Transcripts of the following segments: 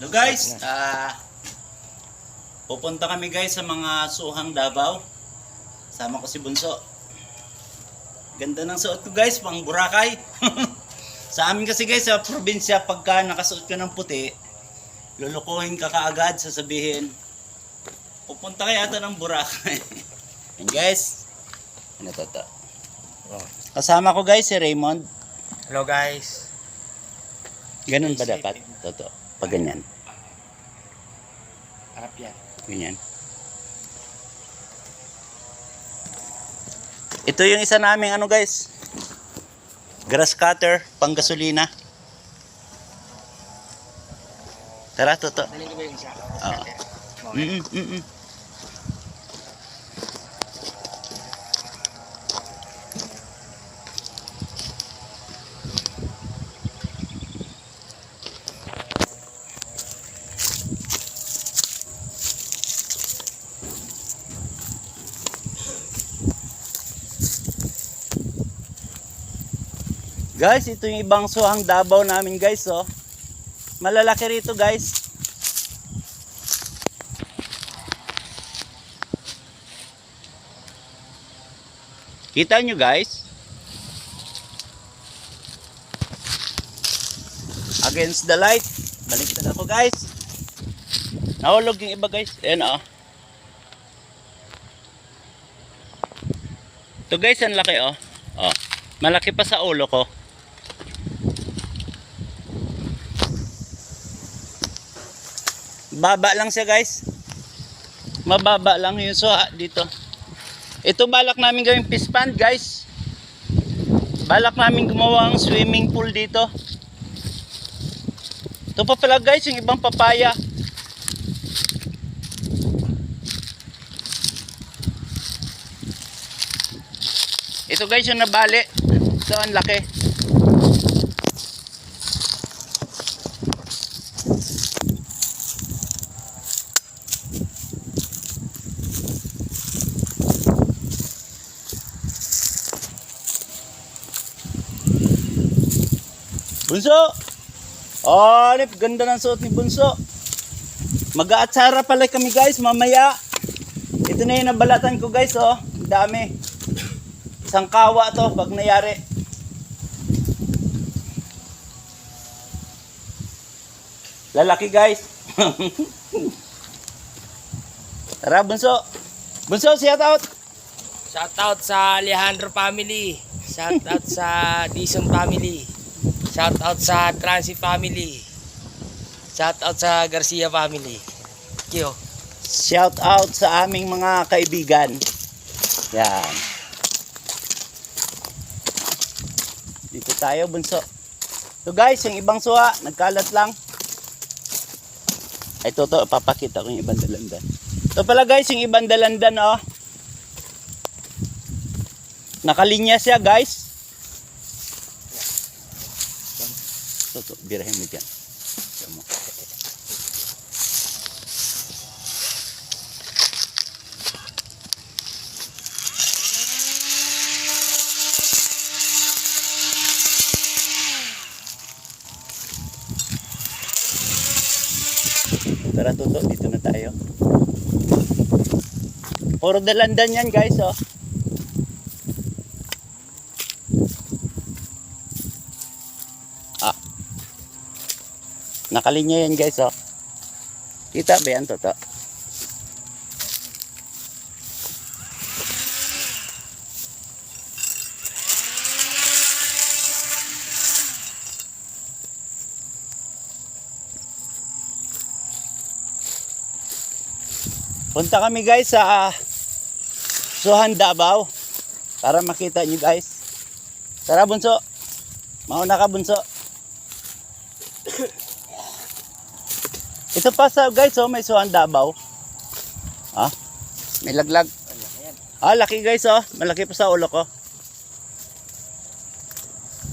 Hello guys, ah pupunta kami guys sa mga suhang Davao. Sama ko si Bunso. Ganda ng suot ko guys, pang Boracay. sa amin kasi guys sa probinsya pagka nakasuot ka ng puti, lulukuhin ka kaagad sasabihin pupunta kaya ata ng Boracay. And guys, ano to to? Kasama ko guys si Raymond. Hello guys. Ganun ba dapat? Toto. Pag ganyan. Harap yan. Ganyan. Ito yung isa naming ano guys. Grass cutter, pang gasolina. Tara, toto. Dali ko ba yung isa? Oo. Mm -mm, Guys, ito yung ibang suhang Davao namin guys, oh. Malalaki rito guys. Kita nyo guys? Against the light. Baliktad ako guys. Nahulog yung iba guys. Ayan oh. Ito guys, ang laki oh. Oh. Malaki pa sa ulo ko. Baba lang siya guys. Mababa lang yung suha dito. Ito balak namin gawing fish pond guys. Balak namin gumawa ng swimming pool dito. Ito pa pala guys yung ibang papaya. Ito guys yung nabali. Ito ang laki. Bunso! Oh, Nip, ganda ng suot ni Bunso. Mag-aatsara pala kami guys, mamaya. Ito na yung nabalatan ko guys, oh. Dami. Isang kawa to pag nayari. Lalaki guys. Tara, Bunso. Bunso, shout out. Shout out sa Alejandro family. Shout out sa Dison family. Shout out sa Transi family. Shout out sa Garcia family. You. Shout out sa aming mga kaibigan. Yan. Dito tayo, bunso. So guys, yung ibang suha, nagkalat lang. Ito, to, papakita ko yung ibang dalandan. Ito pala guys, yung ibang dalandan, oh. Nakalinya siya, guys. Ito, to, birahin mo dyan. Ito mo. Tara tuto, dito na tayo. Puro dalandan yan guys oh. Nakalinya yan guys oh. Kita ba yan toto? Punta kami guys sa Suhan Davao para makita nyo guys. Tara bunso. Mauna ka bunso. Ito pa sa guys oh, may Suhan Davao. Ah, may laglag. Ah, laki guys oh. Malaki pa sa ulo ko.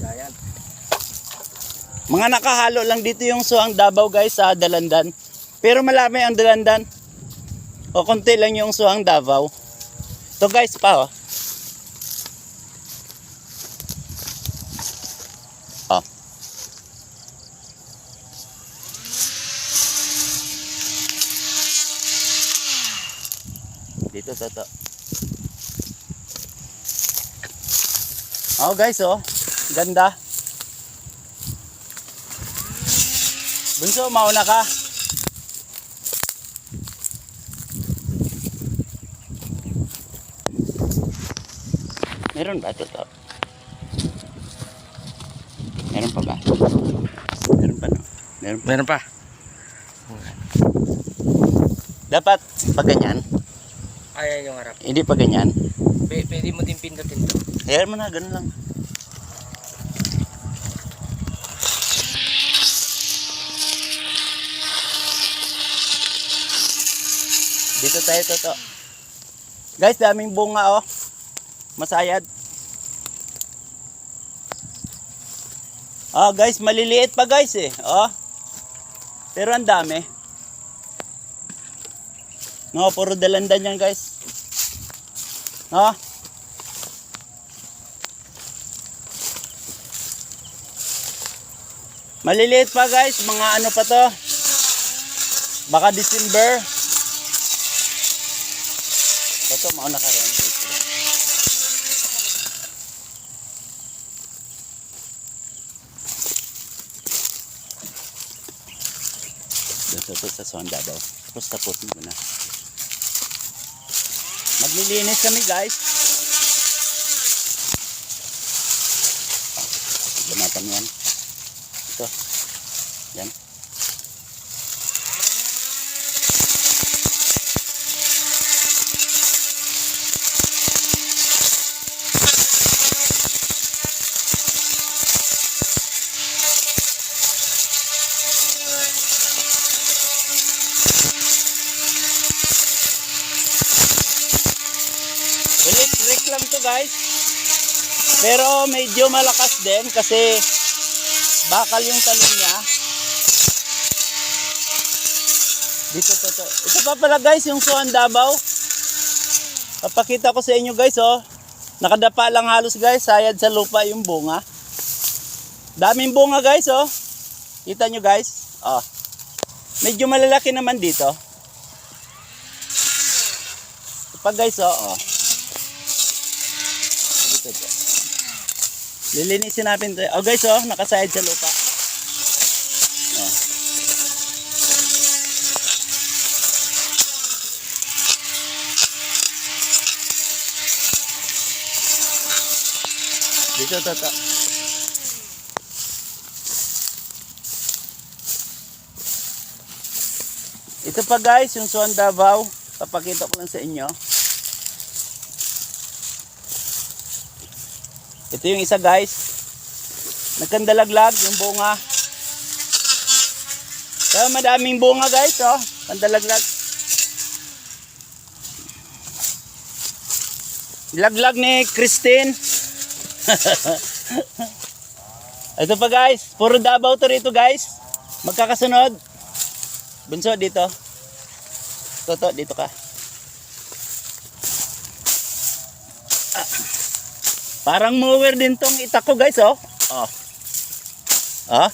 Yan. Mga nakahalo lang dito yung Suhang Davao guys sa Dalandan. Pero malami ang Dalandan. O konti lang yung Suhang Davao. Ito guys pa. Oh. Ito, ito, ito. Oh guys, oh. Ganda. Bunso, mauna ka. Meron ba ito to? Meron pa ba? Meron pa no? Meron pa. Meron pa. Dapat pag ganyan. Ayan yung harap. Hindi pa ganyan. P- pwede mo din pindutin to. Hayaan mo na, ganun lang. Dito tayo, toto. Guys, daming bunga, oh. Masayad. Ah, guys, maliliit pa, guys, eh. Oh. Pero ang dami. No, puro dalandan yan, guys. No? Maliliit pa guys, mga ano pa to. Baka December. Ito, mauna ka rin. Dito to sa sonda daw. Tapos tapusin mo na. Maglilinis kami guys. Gamatan yan. Ito. Yan. Electric lang to guys. Pero medyo malakas din kasi bakal yung talon niya. Dito to to. Ito pa pala guys yung Suan Davao. Papakita ko sa inyo guys oh. Nakadapa lang halos guys, sayad sa lupa yung bunga. Daming bunga guys oh. Kita nyo guys. Oh. Medyo malalaki naman dito. Ito pa guys oh. oh. Dito, dito. Lilinisin natin to. Oh guys, oh, nakasayad sa lupa. Oh. Dito, to, to. Ito pa guys, yung Suan Davao. Papakita ko lang sa inyo. Ito yung isa guys. Nagkandalaglag yung bunga. Kaya madaming bunga guys oh. Kandalaglag. Laglag ni Christine. Ito pa guys. Puro Davao to rito guys. Magkakasunod. Bunso dito. Toto dito ka. Parang mower din tong itak ko guys oh. Oh. Oh.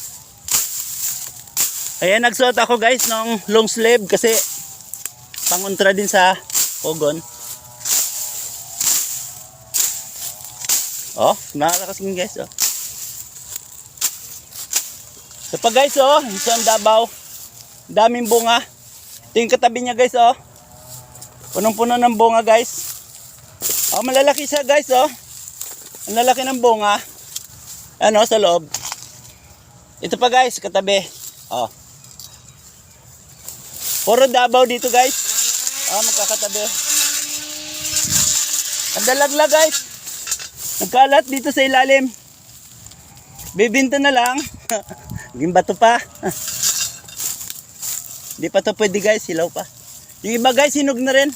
Ayan nagsuot ako guys ng long sleeve kasi pangontra din sa pogon. Oh, nakalakas yun guys oh. So pa guys oh, isang Davao. Daming bunga. Ito yung katabi niya guys oh. Punong-puno ng bunga guys. Oh, malalaki siya guys oh. Ang lalaki ng bunga. Ano, sa loob. Ito pa guys, katabi. Oh. Puro Davao dito guys. Oh, magkakatabi. Ang dalagla guys. Nagkalat dito sa ilalim. Bibinto na lang. Naging bato pa. Hindi pa to pwede guys, hilaw pa. Yung iba guys, hinog na rin.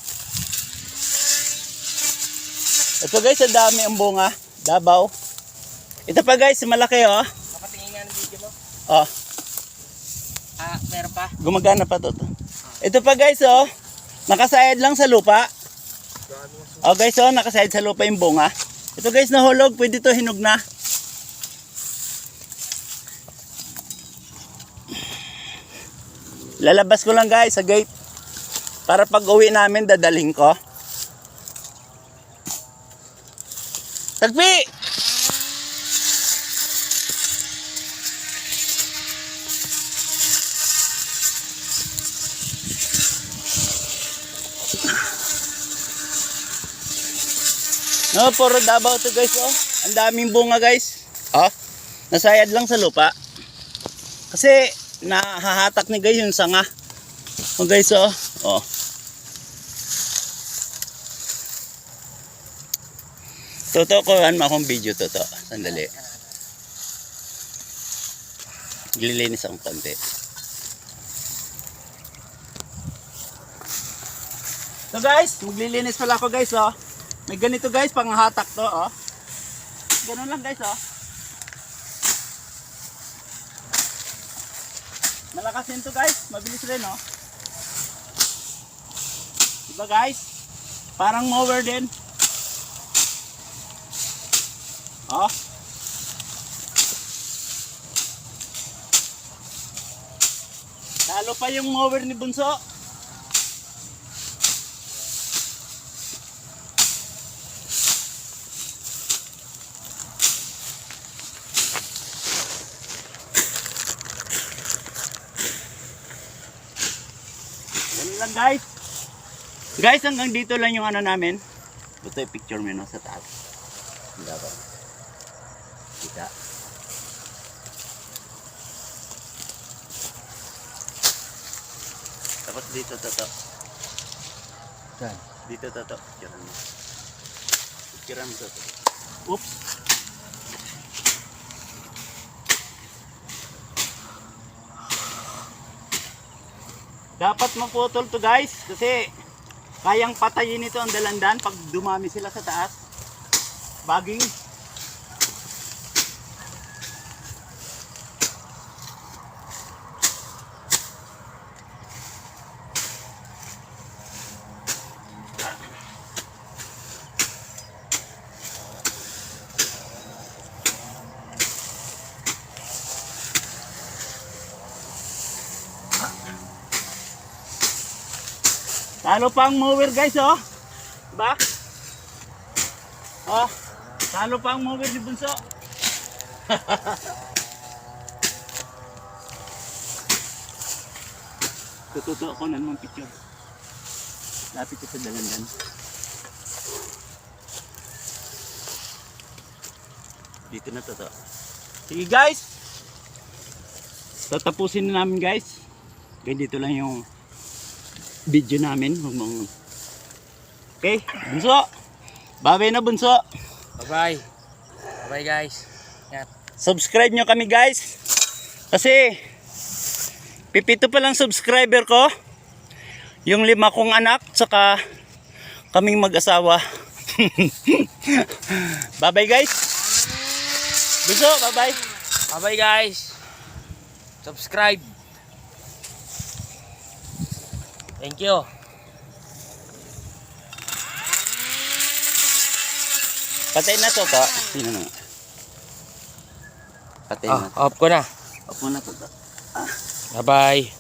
Ito guys, ang dami ang bunga. Dabaw. Ito pa guys, malaki oh. Nakatingin nga ng video mo. Oh, Ah, meron pa. gumagana pa to. to. Ito pa guys oh. Nakasayad lang sa lupa. Oh guys oh, nakasayad sa lupa yung bunga. Ito guys nahulog, pwede to hinog na. Lalabas ko lang guys sa gate. Para pag uwi namin dadalhin ko. Tagpi! No, puro Davao to guys, oh. Ang daming bunga guys. Oh, nasayad lang sa lupa. Kasi nahahatak ni guys yung sanga. Oh guys, oh. Oh. Totoo ko, ano akong video toto. Sandali. Lilinis akong konti. So guys, maglilinis pala ako guys, oh. May ganito guys, panghatak to, oh. Ganun lang guys, oh. Malakas din to guys, mabilis rin, oh. Diba guys? Parang mower din. Oh. Talo pa yung mower ni Bunso. Lang guys. Guys, hanggang dito lang yung ano namin. Ito yung picture mo no, sa taas. Dapat. Kita. Tapos dito to to. Saan? Dito to to. Picturean mo. Picturean mo to to. Oops. Dapat maputol to guys kasi kayang patayin ito ang dalandan pag dumami sila sa taas. Baging. Talo pa ang mower guys oh. Diba? Oh. Talo pa ang mower ni Bunso. Tututo ako na naman picture. Lapit ko sa dalandan. Dito na to to. Sige guys. Tatapusin na namin guys. Ganito lang yung video namin. Huwag mong... Okay, bunso. Babay na bunso. Bye-bye. Bye-bye guys. Yan. Subscribe nyo kami guys. Kasi pipito pa lang subscriber ko. Yung lima kong anak saka kaming mag-asawa. bye-bye guys. Bunso, bye-bye. Bye-bye guys. Subscribe. Thank you. Patay na to to. Sino na? Patay Ah, na. off ko na. Opo na to to. Bye-bye.